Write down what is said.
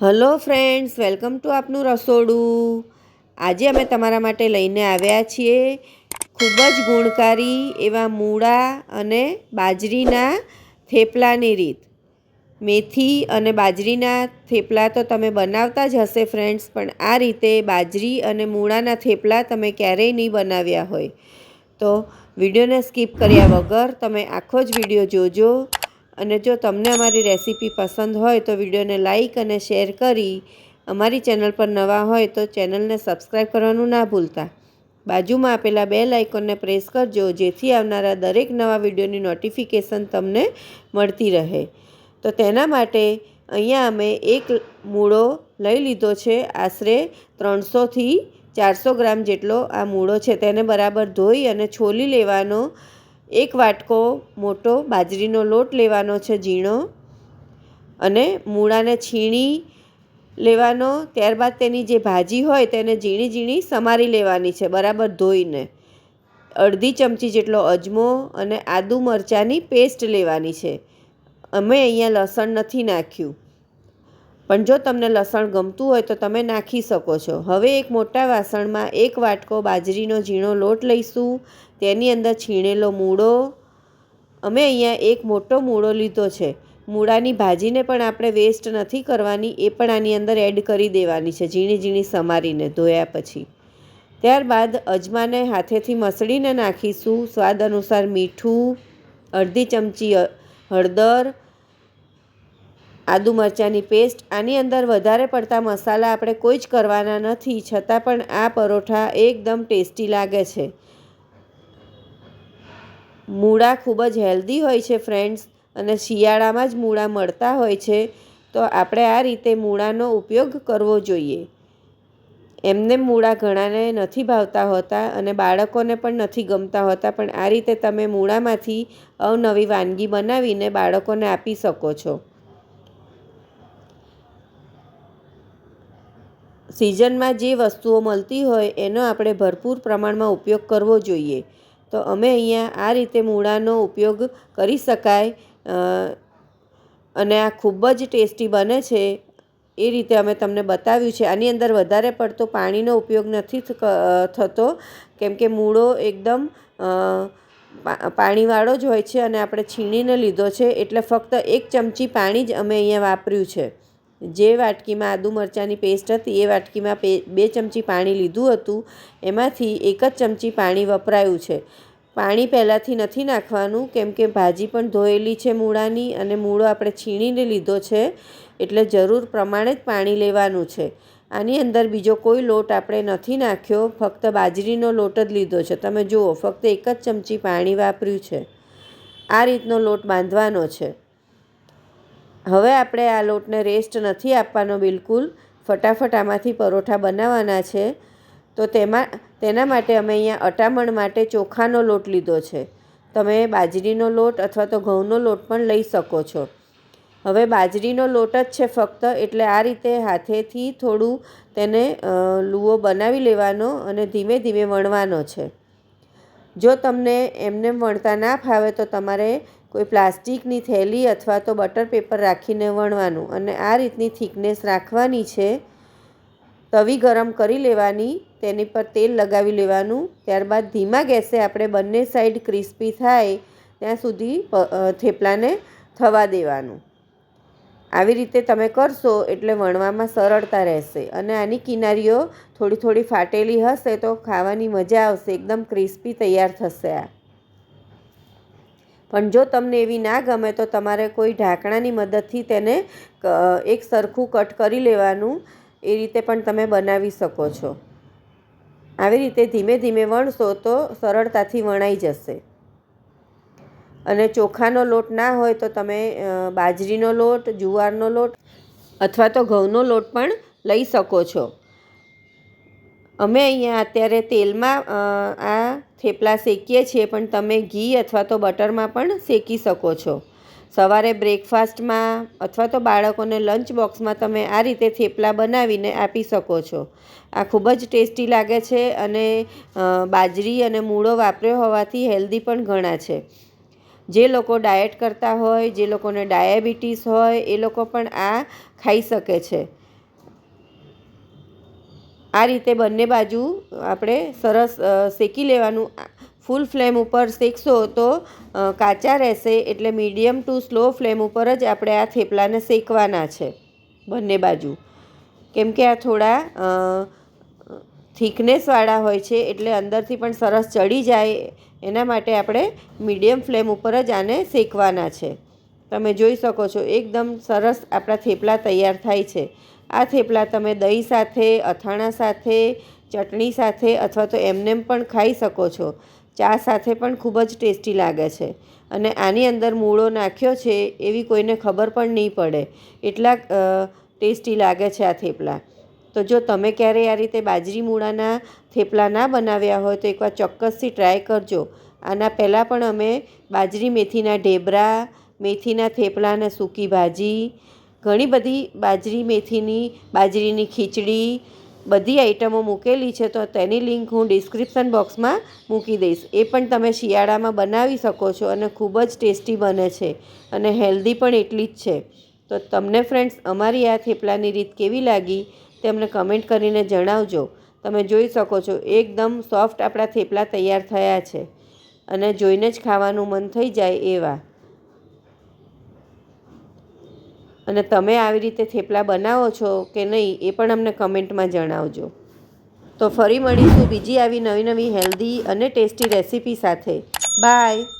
Hello friends, welcome to આપનું રસોડું. આજે અમે તમારા માટે લઈને આવ્યા છીએ ખૂબ જ ગુણકારી એવા મૂળા અને બાજરીના થેપલાની રીત. મેથી અને બાજરીના થેપલા તો તમે બનાવતા જ હશે ફ્રેન્ડ્સ, પણ આ રીતે બાજરી અને મૂળાના થેપલા તમે ક્યારેય નહીં બનાવ્યા હોય. તો વિડીયોને સ્કીપ કર્યા વગર તમે આખો જ વીડિયો જોજો. અને જો તમને અમારી રેસીપી પસંદ હોય તો વિડીયોને લાઈક અને શેર કરી અમારી ચેનલ પર નવા હોય તો ચેનલને સબસ્ક્રાઈબ કરવાનું ના ભૂલતા. બાજુમાં આપેલા બે લાઇકોનને પ્રેસ કરજો, જેથી આવનારા દરેક નવા વિડીયોની નોટિફિકેશન તમને મળતી રહે. તો તેના માટે અહીંયા અમે એક મૂળો લઈ લીધો છે. આશરે ત્રણસોથી ચારસો ગ્રામ જેટલો આ મૂળો છે. તેને બરાબર ધોઈ અને છોલી લેવાનો એક વાટકો મોટો બાજરીનો લોટ લેવાનો છે ઝીણો અને મૂળાને છીણી લેવાનો. ત્યારબાદ તેની જે ભાજી હોય તેને ઝીણી ઝીણી સમારી લેવાની છે, બરાબર ધોઈને. અડધી ચમચી જેટલો અજમો અને આદુ મરચાંની પેસ્ટ લેવાની છે. અમે અહીંયા લસણ નથી નાખ્યું. પણ જો તમને લસણ ગમતું હોય તો તમે નાખી શકો છો. હવે એક મોટા વાસણમાં એક વાટકો બાજરીનો ઝીણો લોટ લઈશું. તેની અંદર છીણેલો મૂળો. અમે અહીંયા એક મોટો મૂળો લીધો છે. મૂળાની ભાજીને પણ આપણે વેસ્ટ નથી કરવાની, એ પણ આની અંદર એડ કરી દેવાની છે, ઝીણી ઝીણી સમારીને ધોયા પછી. ત્યારબાદ અજમાને હાથેથી મસળીને નાખીશું. સ્વાદ અનુસાર મીઠું, અડધી ચમચી હળદર આદુ મરચાંની પેસ્ટ આની અંદર વધારે પડતા મસાલા આપણે કોઈ જ કરવાના નથી, છતાં પણ આ પરોઠા એકદમ ટેસ્ટી લાગે છે. મૂળા ખૂબ જ હેલ્ધી હોય છે ફ્રેન્ડ્સ, અને શિયાળામાં જ મૂળા મળતા હોય છે, તો આપણે આ રીતે મૂળાનો ઉપયોગ કરવો જોઈએ. એમને મૂળા ઘણાને નથી ભાવતા હોતા અને બાળકોને પણ નથી ગમતા હોતા, પણ આ રીતે તમે મૂળામાંથી અવનવી વાનગી બનાવીને બાળકોને આપી શકો છો. સિઝનમાં જે વસ્તુઓ મળતી હોય એનો આપણે ભરપૂર પ્રમાણમાં ઉપયોગ કરવો જોઈએ. તો અમે અહીંયા આ રીતે મૂળાનો ઉપયોગ કરી શકાય અને આ ખૂબ જ ટેસ્ટી બને છે. એ રીતે અમે તમને બતાવ્યું છે. આની અંદર વધારે પડતો પાણીનો ઉપયોગ નથી થતો. કેમ કે મૂળો એકદમ પાણીવાળો જ હોય છે અને આપણે છીણીને લીધો છે. એટલે ફક્ત એક ચમચી પાણી જ અમે અહીંયા વાપર્યું છે. જે વાટકીમાં આદુ મરચાંની પેસ્ટ હતી, એ વાટકીમાં બે ચમચી પાણી લીધું હતું. એમાંથી એક જ ચમચી પાણી વપરાયું છે. પાણી પહેલાંથી નથી નાખવાનું, કેમ કે ભાજી પણ ધોયેલી છે મૂળાની અને મૂળો આપણે છીણીને લીધો છે, એટલે જરૂર પ્રમાણે જ પાણી લેવાનું છે. આની અંદર બીજો કોઈ લોટ આપણે નથી નાખ્યો, ફક્ત બાજરીનો લોટ જ લીધો છે. તમે જુઓ, ફક્ત એક જ ચમચી પાણી વાપર્યું છે. આ રીતનો લોટ બાંધવાનો છે. હવે આપણે આ લોટને રેસ્ટ નથી આપવાનો બિલકુલ. ફટાફટ આમાંથી પરોઠા બનાવવાના છે. તો તેમાં, તેના માટે અમે અહીંયા અટામણ માટે ચોખાનો લોટ લીધો છે. તમે બાજરીનો લોટ અથવા તો ઘઉંનો લોટ પણ લઈ શકો છો. હવે બાજરીનો લોટ જ છે ફક્ત, એટલે આ રીતે હાથેથી થોડું તેને લૂવો બનાવી લેવાનો અને ધીમે ધીમે વણવાનો છે. જો તમને એમને વણતા ના ફાવે તો તમારે કોઈ પ્લાસ્ટિકની થેલી અથવા તો બટર પેપર રાખીને વણવાનું અને આ રીતની થિકનેસ રાખવાની છે, તવી ગરમ કરી લેવાની, તેની પર તેલ લગાવી લેવાનું, ત્યારબાદ ધીમા ગેસે આપણે બંને સાઈડ ક્રિસ્પી થાય, ત્યાં સુધી થેપલાને થવા દેવાનું. આવી રીતે તમે કરશો એટલે વણવામાં સરળતા રહેશે અને આની કિનારીઓ થોડી થોડી ફાટેલી હશે તો ખાવાની મજા આવશે, એકદમ ક્રિસ્પી તૈયાર થશે આ. પણ જો તમને એવી ના ગમે તો તમારે કોઈ ઢાંકણાની મદદથી તેને એક સરખું કટ કરી લેવાનું, એ રીતે પણ તમે બનાવી શકો છો. આવી રીતે ધીમે ધીમે વણશો તો સરળતાથી વણાઈ જશે. અને ચોખાનો લોટ ના હોય તો તમે બાજરીનો લોટ, જુવારનો લોટ અથવા તો ઘઉંનો લોટ પણ લઈ શકો છો. અમે અહીંયા અત્યારે તેલમાં આ થેપલા શેકીએ છીએ, પણ તમે ઘી અથવા તો બટરમાં પણ શેકી શકો છો. સવારે બ્રેકફાસ્ટમાં અથવા તો બાળકોને લંચ બોક્સમાં તમે આ રીતે થેપલા બનાવીને આપી શકો છો. આ ખૂબ જ ટેસ્ટી લાગે છે અને બાજરી અને મૂળો વાપર્યો હોવાથી હેલ્ધી પણ ઘણા છે. જે લોકો ડાયટ કરતા હોય, જે લોકોને ડાયાબિટીસ હોય, એ લોકો પણ આ ખાઈ શકે છે. આ રીતે બંને બાજુ આપણે સરસ શેકી લેવાનું. ફૂલ ફ્લેમ ઉપર શેકશો તો કાચા રહેશે એટલે મીડિયમ ટુ સ્લો ફ્લેમ ઉપર જ આપણે આ થેપલાને શેકવાના છે બંને બાજુ. કેમ કે આ થોડા થિકનેસવાળા હોય છે એટલે અંદરથી પણ સરસ ચડી જાય. એના માટે આપણે મીડિયમ ફ્લેમ ઉપર જ આને શેકવાના છે. તમે જોઈ શકો છો, એકદમ સરસ આપણા થેપલા તૈયાર થાય છે. આ થેપલા તમે દહીં સાથે, અથાણા સાથે, ચટણી સાથે અથવા તો એમનેમ પણ ખાઈ શકો છો. ચા સાથે પણ ખૂબ જ ટેસ્ટી લાગે છે. અને આની અંદર મૂળો નાખ્યો છે એવી કોઈને ખબર પણ નહીં પડે. એટલા ટેસ્ટી લાગે છે આ થેપલા. તો જો તમે ક્યારેય આ રીતે બાજરી મૂળાના થેપલા ના બનાવ્યા હોય તો એકવાર ચોક્કસથી ટ્રાય કરજો. આના પહેલાં પણ અમે બાજરી મેથીના ઢેબરા, મેથીના થેપલા સૂકી ભાજી ઘણી બધી બાજરી, મેથીની, બાજરીની ખીચડી, બધી આઈટમો મૂકેલી છે, તો તેની લિંક હું ડિસ્ક્રિપ્શન બોક્સમાં મૂકી દઈશ. એ પણ તમે શિયાળામાં બનાવી શકો છો અને ખૂબ જ ટેસ્ટી બને છે અને હેલ્ધી પણ એટલી જ છે. તો તમને ફ્રેન્ડ્સ, અમારી આ થેપલાની રીત કેવી લાગી તે અમને કમેન્ટ કરીને જણાવજો. તમે જોઈ શકો છો, એકદમ સોફ્ટ આપણા થેપલા તૈયાર થયા છે અને જોઈને જ ખાવાનું મન થઈ જાય એવા. અને તમે આવી રીતે થેપલા બનાવો છો કે નહીં, એ પણ અમને કમેન્ટમાં જણાવજો. તો ફરી મળીશું બીજી આવી નવી નવી હેલ્ધી અને ટેસ્ટી રેસીપી સાથે. બાય.